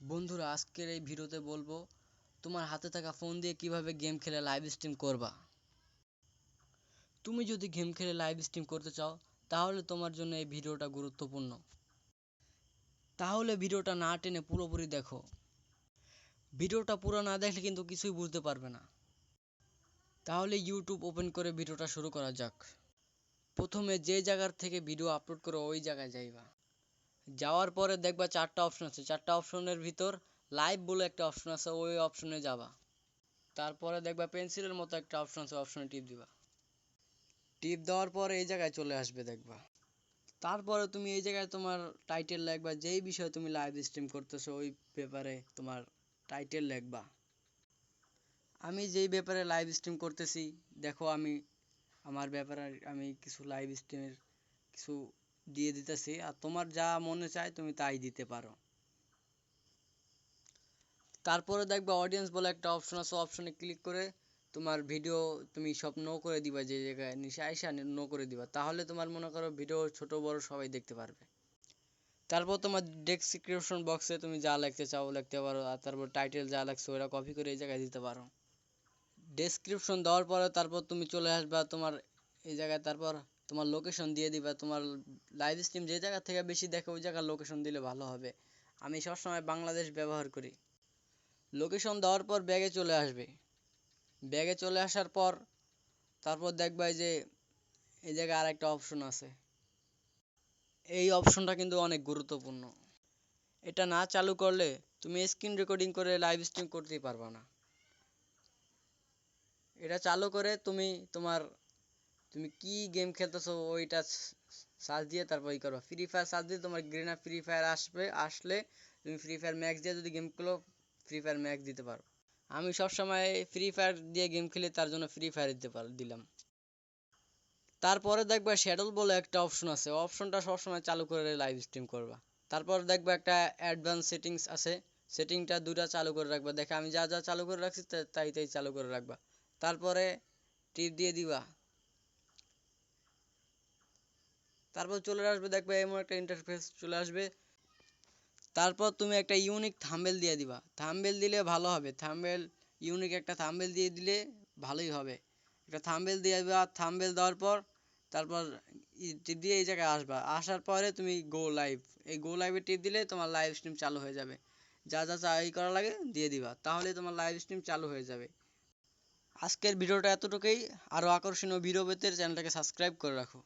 বন্ধুরা, আজকের এই ভিডিওতে বলব, তোমার হাতে থাকা ফোন দিয়ে কীভাবে গেম খেলে লাইভ স্ট্রিম করবা? তুমি যদি গেম খেলে লাইভ স্ট্রিম করতে চাও, তাহলে তোমার জন্য এই ভিডিওটা গুরুত্বপূর্ণ। তাহলে ভিডিওটা না টেনে পুরোপুরি দেখো। ভিডিওটা পুরো না দেখলে কিন্তু কিছুই বুঝতে পারবে না। তাহলে ইউটিউব ওপেন করে ভিডিওটা শুরু করা যাক। প্রথমে যে জায়গার থেকে ভিডিও আপলোড করো, ওই জায়গায় যাইবা। যাওয়ার পরে দেখবা চারটা অপশন আছে। চারটা অপশনের ভিতর লাইভ বলে একটা অপশন আছে, ওই অপশনে যাবা। তারপরে দেখবা পেন্সিলের মতো একটা অপশন আছে অপশনে টিপ দিবা। টিপ দেওয়ার পরে এই জায়গায় চলে আসবে দেখবা। তারপরে তুমি এই জায়গায় তোমার টাইটেল লিখবা, যেই বিষয়ে তুমি লাইভ স্ট্রিম করতেছো, ওই ব্যাপারে তোমার টাইটেল লিখবা। আমি যেই ব্যাপারে লাইভ স্ট্রিম করতেছি, দেখো আমি, আমার ব্যাপারে আমি কিছু লাইভ স্ট্রিমের কিছু দিয়ে দিতেছি। আর তোমার যা মনে চায় তুমি তাই দিতে পারো। তারপরে দেখবা অডিয়েন্স বলে একটা অপশন আছে। অপশনে ক্লিক করে তোমার ভিডিও তুমি সব নো করে দিবা যে জায়গায়। নিচে আইসা নো করে দিবা। তাহলে তোমার মনে করো ভিডিও ছোট, বড় সবাই দেখতে পারবে। তারপর তোমার ডেসক্রিপশন বক্সে তুমি যা লিখতে চাও লিখতে পারো। আর তারপর টাইটেল যা লাগছে ওরা কপি করে এই জায়গায় দিতে পারো। ডেসক্রিপশন দেওয়ার পরে তারপর তুমি চলে আসবা তোমার এই জায়গায়। তারপর তোমার লোকেশন দিয়ে দিবা, তোমার লাইভ স্ট্রিম যে জায়গা থেকে বেশি দেখে ওই জায়গার লোকেশন দিলে ভালো হবে। আমি সবসময় বাংলাদেশ ব্যবহার করি। লোকেশন দেওয়ার পর ব্যাগে চলে আসবে। ব্যাগে চলে আসার পর তারপর দেখবা যে, এই জায়গায় আর একটা অপশন আছে। এই অপশনটা কিন্তু অনেক গুরুত্বপূর্ণ। এটা না চালু করলে তুমি স্ক্রিন রেকর্ডিং করে লাইভ স্ট্রিম করতেই পারবা না। এটা চালু করে তুমি তোমার তুমি কি গেম খেলতেছো, ওইটা সার্চ দিয়ে তারপর ই করবা। ফ্রি ফায়ার সার্চ দিয়ে তোমার গ্রেনা ফ্রি ফায়ার আসবে, আসলে তুমি ফ্রি ফায়ার ম্যাক্স দিয়ে যদি গেম খেলো ফ্রি ফায়ার ম্যাক্স দিতে পারো। আমি সবসময় ফ্রি ফায়ার দিয়ে গেম খেলি তার জন্য ফ্রি ফায়ার দিতে পার, দিলাম। তারপরে দেখবা শ্যাডল বলে একটা অপশন আছে অপশনটা সবসময় চালু করে লাইভ স্ট্রিম করবা। তারপর দেখবা একটা অ্যাডভান্স সেটিংস আছে সেটিংটা দুটা চালু করে রাখবা। দেখে আমি যা যা চালু করে রাখছি তাই তাই চালু করে রাখবা। তারপরে টিপ দিয়ে দিবা। তারপর চলে আসবে, দেখবে এমন একটা ইন্টারফেস চলে আসবে। তারপর তুমি একটা ইউনিক থাম্বেল দিয়ে দিবা। থাম্বেল দিলে ভালো হবে। থাম্বেল ইউনিক একটা থাম্বেল দিয়ে দিলে ভালোই হবে। একটা থাম্বেল দিয়ে দিবা থাম্বেল দেওয়ার পর তারপর দিয়ে এই জায়গায় আসবা। আসার পরে তুমি গো লাইভ এই গো লাইভে টিপ দিলে তোমার লাইভ স্ট্রিম চালু হয়ে যাবে। যা যা চাই করা লাগে দিয়ে দিবা। তাহলে তোমার লাইভ স্ট্রিম চালু হয়ে যাবে। আজকের ভিডিওটা এতটুকুই। আরও আকর্ষণীয় ভিডিও পেতে চ্যানেলটাকে সাবস্ক্রাইব করে রাখো।